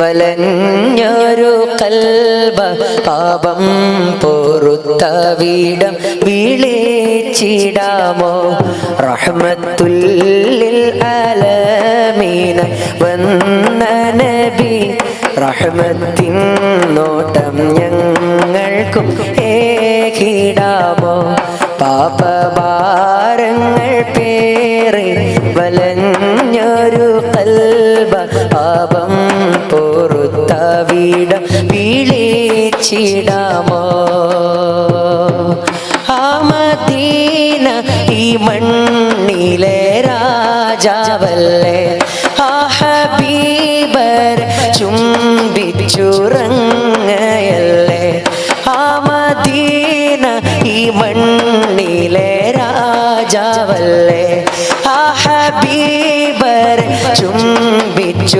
വലഞ്ഞൊരു Kalba പാപം പൊറുത്ത വീടം വിളിച്ചിടാമോ? റഹ്മത്തുല്ലിൽ അലമീന വന്ന നബി റഹ്മത്തിൻ നോട്ടം ഞങ്ങൾക്കും ഏകിടാമോ? പാപഭാരങ്ങൾ പാപം പൊറുത്ത വീട വിളിച്ചിടാമോ? ആമദീന മദീന ഈ മണ്ണിലെ രാജാവല്ലേ? ആ ഹബീബർ ചുംബിച്ചുറങ്ങയല്ലേ? ആമദീന മദീന ഈ മണ്ണിലെ രാജാവല്ലേ? ആ ഹബീബർ ചുംബിച്ചുറങ്ങയല്ലേ?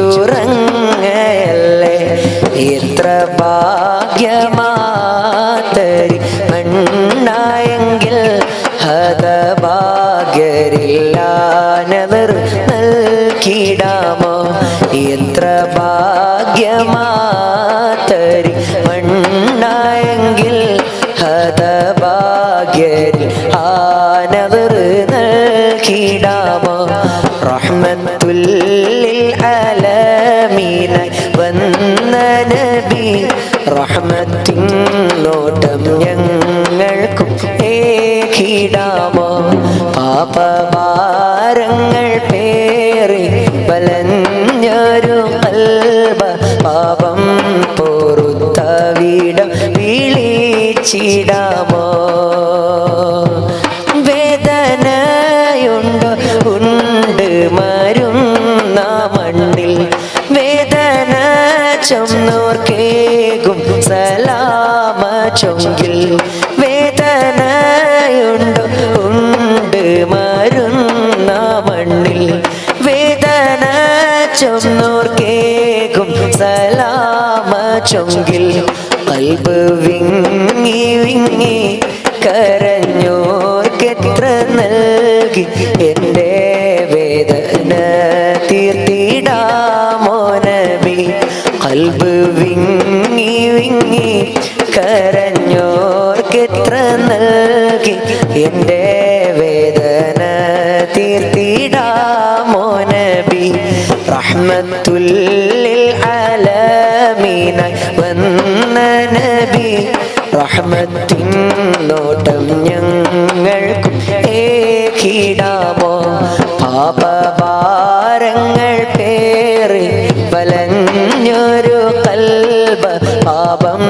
എത്ര ഭാഗ്യമാതരി മണ്ണായെങ്കിൽ ഹതഭാഗ്യരില്ലാനവർ നൽകിടാമോ എത്ര ഭാഗ്യമാതരി റഹ്മത്തുല്ലിൽ അലമീന വന്ന നബി റഹ്മത്തിൻ നോട്ടം ഞങ്ങൾക്കും ഏകിടാമോ? പാപഭാരങ്ങൾ പേറി വലഞ്ഞൊരു കൽബ പാപം പൊറുത്ത വീടം വിളിച്ചിടാമോ മരുന്ന മണ്ണിൽ വേദന ചൊന്നോർക്കേകും സലാമ ചൊങ്കിൽ വേദനയുണ്ടോ? മരുന്ന മണ്ണിൽ വേദന സലാമ ചൊങ്കിൽ കൽബ് വിങ്ങി വിങ്ങി കരഞ്ഞോർക്കെത്ര നൽകി കൽബ് വിങ്ങി വിങ്ങി കരഞ്ഞോർക്കെത്ര നൽകി? എന്റെ വേദന തീർത്തിടാമോ നബി റഹ്മത്തുല്ലിൽ അലമീനായി വന്ന നബി. റഹ്മത്തിൻ നോട്ടം ഞങ്ങൾക്കും ഏകിടാമോ? പാപഭാരങ്ങൾ പാപം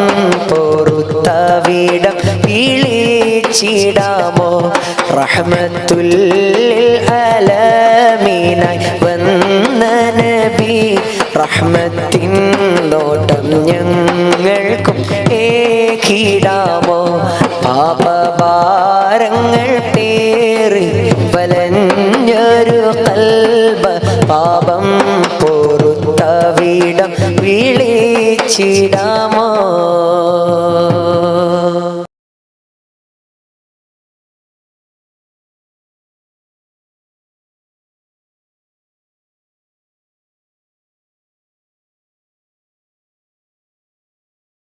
പോറുത്ത വീടം വിളിച്ചിടാമോ റഹ്മത്തുൽ അലമീനായി വന്ന നബി റഹ്മത്തിൻ നോട്ടം ഞങ്ങൾക്കും ഏകിടാമോ? പാപഭാരങ്ങൾ പേറി വലഞ്ഞൊരു കൽബ പാപം പോറുത്ത വീടം വിളിച്ചിടാമോ?